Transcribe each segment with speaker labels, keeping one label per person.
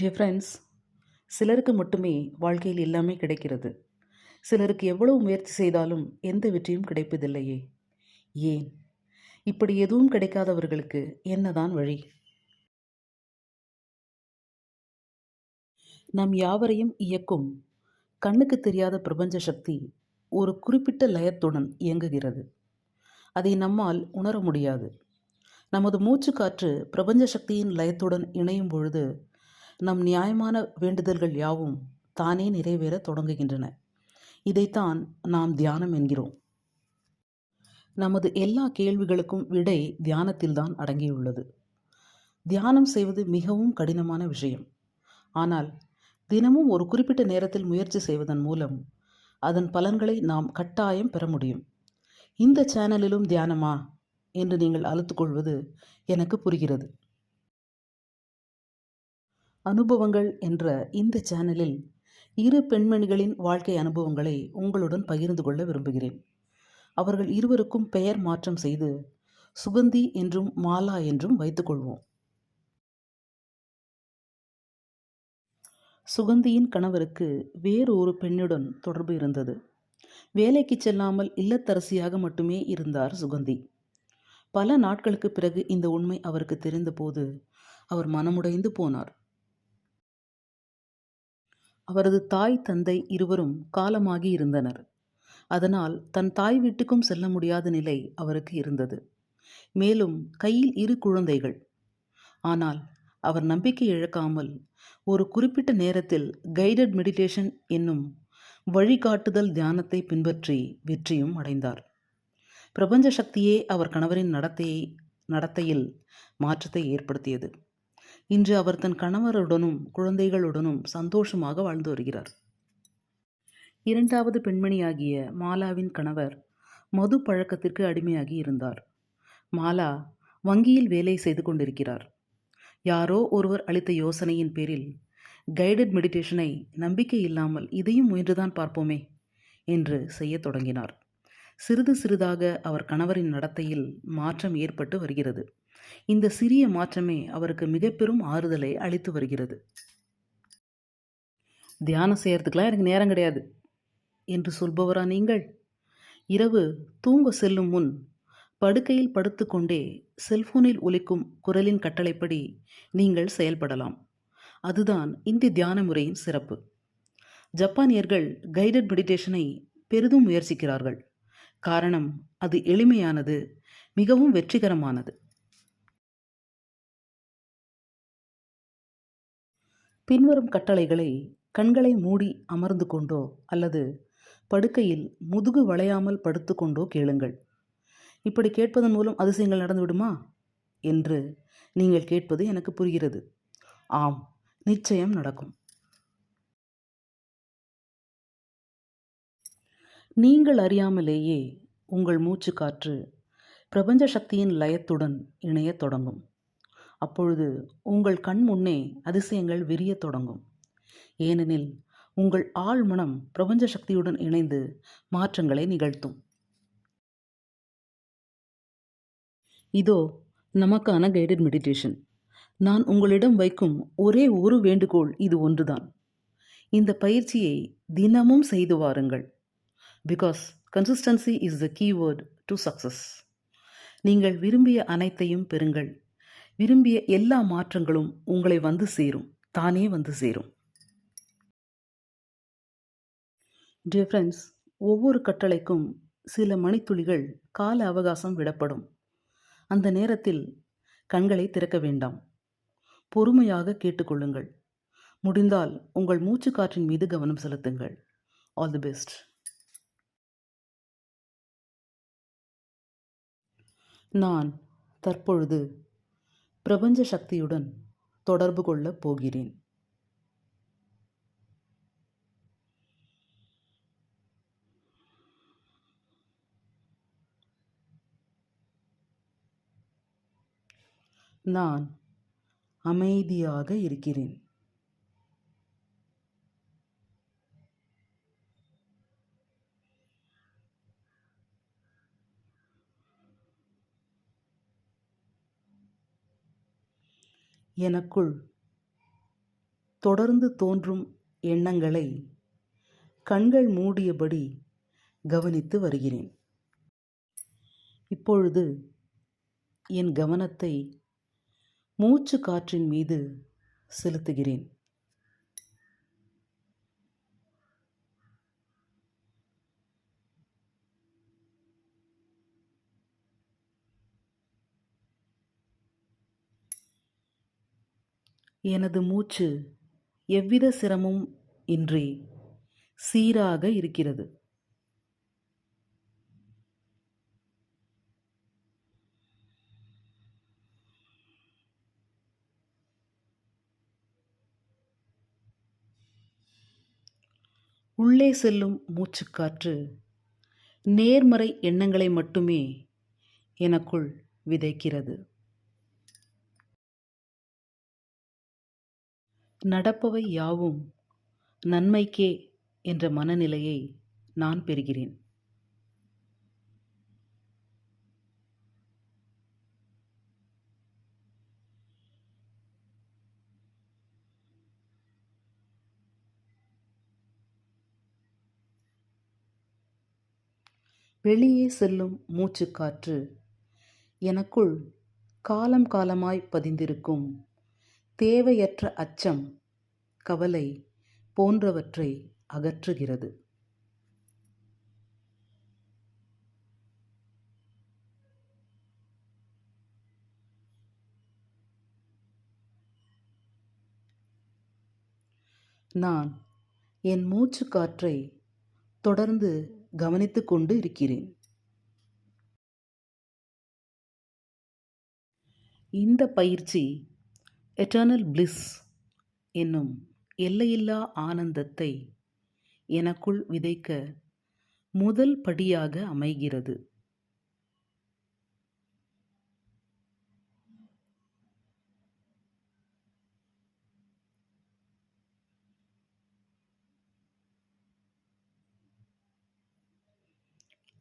Speaker 1: Dear friends சிலருக்கு மட்டுமே வாழ்க்கையில் எல்லாமே கிடைக்கிறது. சிலருக்கு எவ்வளவு முயற்சி செய்தாலும் எந்த வெற்றியும் கிடைப்பதில்லையே. ஏன்? இப்படி எதுவும் கிடைக்காதவர்களுக்கு என்னதான் வழி? நம் யாவரையும் இயக்கும் கண்ணுக்கு தெரியாத பிரபஞ்ச சக்தி ஒரு குறிப்பிட்ட லயத்துடன் இயங்குகிறது. அதை நம்மால் உணர முடியாது. நமது மூச்சுக்காற்று பிரபஞ்ச சக்தியின் லயத்துடன் இணையும் பொழுது நம் நியாயமான வேண்டுதல்கள் யாவும் தானே நிறைவேற தொடங்குகின்றன. இதைத்தான் நாம் தியானம் என்கிறோம். நமது எல்லா கேள்விகளுக்கும் விடை தியானத்தில்தான் அடங்கியுள்ளது. தியானம் செய்வது மிகவும் கடினமான விஷயம். ஆனால் தினமும் ஒரு குறிப்பிட்ட நேரத்தில் முயற்சி செய்வதன் மூலம் அதன் பலன்களை நாம் கட்டாயம் பெற முடியும். இந்த சேனலிலும் தியானமா? என்று நீங்கள் அழுத்துக்கொள்வது எனக்கு புரிகிறது. அனுபவங்கள் என்ற இந்த சேனலில் இரு பெண்மணிகளின் வாழ்க்கை அனுபவங்களை உங்களுடன் பகிர்ந்து கொள்ள விரும்புகிறேன். அவர்கள் இருவருக்கும் பெயர் மாற்றம் செய்து சுகந்தி என்றும் மாலா என்றும் வைத்துக்கொள்வோம் சுகந்தியின் கணவருக்கு வேறு ஒரு பெண்ணுடன் தொடர்பு இருந்தது. வேலைக்கு செல்லாமல் இல்லத்தரசியாக மட்டுமே இருந்தார் சுகந்தி. பல நாட்களுக்கு பிறகு இந்த உண்மை அவருக்கு தெரிந்தபோது அவர் மனமுடைந்து போனார். அவரது தாய் தந்தை இருவரும் காலமாகி இருந்தனர். அதனால் தன் தாய் வீட்டுக்கும் செல்ல முடியாத நிலை அவருக்கு இருந்தது. மேலும் கையில் இரு குழந்தைகள். ஆனால் அவர் நம்பிக்கை இழக்காமல் ஒரு குறிப்பிட்ட நேரத்தில் கைடட் மெடிடேஷன் என்னும் வழிகாட்டுதல் தியானத்தை பின்பற்றி வெற்றியும் அடைந்தார். பிரபஞ்ச சக்தியே அவர் கணவரின் நடத்தையை நடத்தையில் மாற்றத்தை ஏற்படுத்தியது. இன்று அவர் தன் கணவருடனும் குழந்தைகளுடனும் சந்தோஷமாக வாழ்ந்து வருகிறார். இரண்டாவது பெண்மணியாகிய மாலாவின் கணவர் மது பழக்கத்திற்கு அடிமையாகி இருந்தார். மாலா வங்கியில் வேலை செய்து கொண்டிருக்கிறார். யாரோ ஒருவர் அளித்த யோசனையின் பேரில் கைடட் மெடிடேஷனை நம்பிக்கை இல்லாமல் இதையும் முயன்றுதான் பார்ப்போமே என்று செய்யத் தொடங்கினார். சிறிது சிறிதாக அவர் கணவரின் நடத்தையில் மாற்றம் ஏற்பட்டு வருகிறது. இந்த சிறிய மாற்றமே அவருக்கு மிக பெரும் ஆறுதலை அளித்து வருகிறது. தியானம் செய்யறதுக்கெலாம் எனக்கு நேரம் கிடையாது. என்று சொல்பவரா நீங்கள்? இரவு தூங்க செல்லும் முன் படுக்கையில் படுத்துக்கொண்டே செல்போனில் ஒலிக்கும் குரலின் கட்டளைப்படி நீங்கள் செயல்படலாம். அதுதான் இந்த தியான முறையின் சிறப்பு. ஜப்பானியர்கள் கைடட் மெடிடேஷனை பெரிதும் முயற்சிக்கிறார்கள். காரணம் அது எளிமையானது மிகவும் வெற்றிகரமானது. பின்வரும் கட்டளைகளை கண்களை மூடி அமர்ந்து கொண்டோ அல்லது படுக்கையில் முதுகு வளையாமல் படுத்துக்கொண்டோ கேளுங்கள். இப்படி கேட்பதன் மூலம் அதிசயங்கள் நடந்துவிடுமா என்று நீங்கள் கேட்பது எனக்கு புரிகிறது. ஆம் நிச்சயம் நடக்கும். நீங்கள் அறியாமலேயே உங்கள் மூச்சு காற்று பிரபஞ்ச சக்தியின் லயத்துடன் இணையத் தொடங்கும். அப்பொழுது உங்கள் கண் முன்னே அதிசயங்கள் விரியத் தொடங்கும். ஏனெனில் உங்கள் ஆழ்மனம் பிரபஞ்ச சக்தியுடன் இணைந்து மாற்றங்களை நிகழ்த்தும். இதோ நமக்கான கைடட் மெடிடேஷன் நான் உங்களிடம் வைக்கும் ஒரே ஒரு வேண்டுகோள் இது ஒன்றுதான். இந்த பயிற்சியை தினமும் செய்து வாருங்கள். Because consistency is the keyword to success நீங்கள் விரும்பிய அனைத்தையும் பெறுங்கள். விரும்பிய எல்லா மாற்றங்களும் உங்களை வந்து சேரும். தானே வந்து சேரும். டியர் ஃப்ரெண்ட்ஸ் ஒவ்வொரு கட்டளைக்கும் சில மணித்துளிகள் கால அவகாசம் விடப்படும். அந்த நேரத்தில் கண்களை திறக்க வேண்டாம். பொறுமையாக கேட்டுக்கொள்ளுங்கள் முடிந்தால் உங்கள் மூச்சு காற்றின் மீது கவனம் செலுத்துங்கள். ஆல் தி பெஸ்ட் நான் தற்பொழுது பிரபஞ்ச சக்தியுடன் தொடர்பு கொள்ளப் போகிறேன். நான் அமைதியாக இருக்கிறேன். எனக்குள் தொடர்ந்து தோன்றும் எண்ணங்களை கண்கள் மூடியபடி கவனித்து வருகிறேன். இப்பொழுது என் கவனத்தை மூச்சு காற்றின் மீது செலுத்துகிறேன். எனது மூச்சு எவ்வித சிரமும் இன்றி சீராக இருக்கிறது. உள்ளே செல்லும் மூச்சுக்காற்று நேர்மறை எண்ணங்களை மட்டுமே எனக்குள் விதைக்கிறது. நடப்பவை யாவும் நன்மைக்கே என்ற மனநிலையை நான் பெறுகிறேன். வெளியே செல்லும் மூச்சுக்காற்று எனக்குள் காலம் காலமாய் பதிந்திருக்கும் தேவையற்ற அச்சம் கவலை போன்றவற்றை அகற்றுகிறது. நான் என் மூச்சு காற்றை தொடர்ந்து கவனித்துக் கொண்டு இருக்கிறேன். இந்த பயிற்சி எட்டர்னல் பிளிஸ் என்னும் எல்லையில்லா ஆனந்தத்தை எனக்குள் விதைக்க முதல் படியாக அமைகிறது.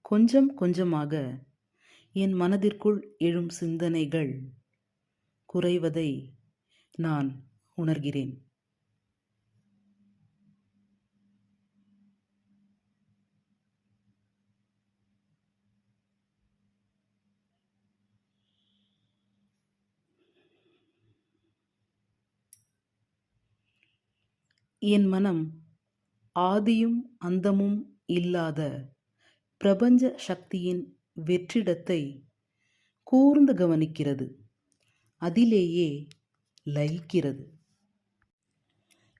Speaker 1: கொஞ்சம் கொஞ்சமாக என் மனதிற்குள் எழும் சிந்தனைகள் குறைவதை நான் உணர்கிறேன். என் மனம் ஆதியும் அந்தமும் இல்லாத பிரபஞ்ச சக்தியின் வெற்றிடத்தை கூர்ந்து கவனிக்கிறது. அதிலேயே லயிக்கிறது.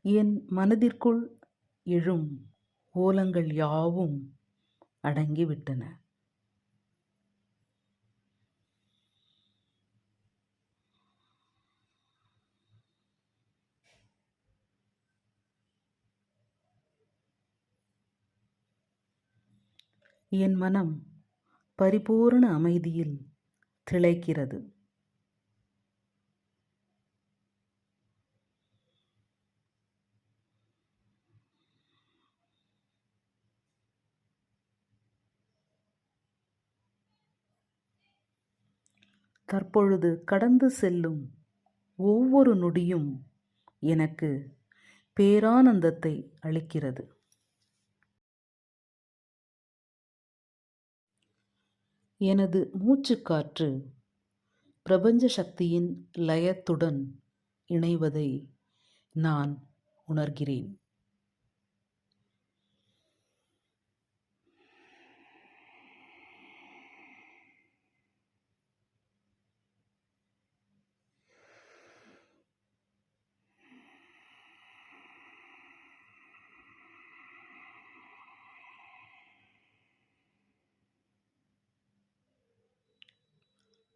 Speaker 1: என் மனதிற்குள் எழும் ஓலங்கள் யாவும் அடங்கிவிட்டன. என் மனம் பரிபூரண அமைதியில் திளைக்கிறது. தற்பொழுது கடந்து செல்லும் ஒவ்வொரு நொடியும் எனக்கு பேரானந்தத்தை அளிக்கிறது. எனது மூச்சுக்காற்று பிரபஞ்ச சக்தியின் லயத்துடன் இணைவதை நான் உணர்கிறேன்.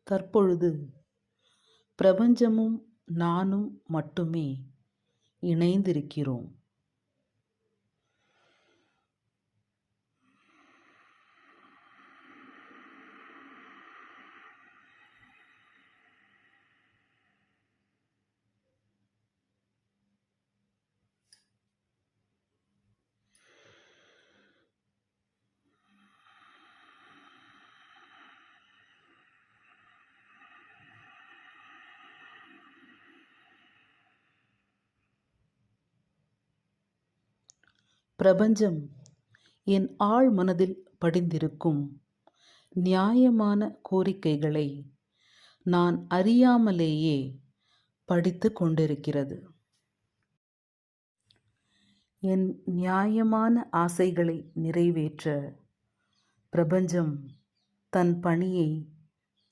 Speaker 1: தற்பொழுது பிரபஞ்சமும் நானும் மட்டுமே இணைந்திருக்கிறோம். பிரபஞ்சம் என் ஆழ் மனதில் படிந்திருக்கும் நியாயமான கோரிக்கைகளை நான் அறியாமலேயே படித்து கொண்டிருக்கிறது. என் நியாயமான ஆசைகளை நிறைவேற்ற பிரபஞ்சம் தன் பணியை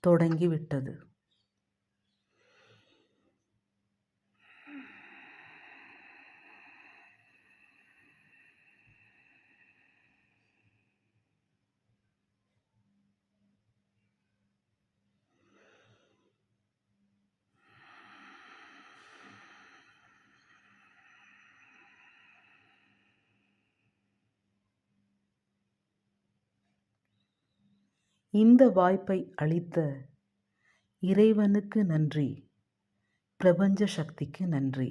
Speaker 1: தொடங்கிவிட்டது. இந்த வாய்ப்பை அளித்த இறைவனுக்கு நன்றி. பிரபஞ்ச சக்திக்கு நன்றி.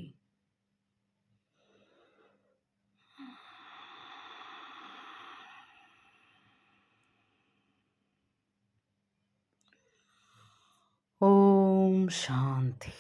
Speaker 1: ஓம் சாந்தி.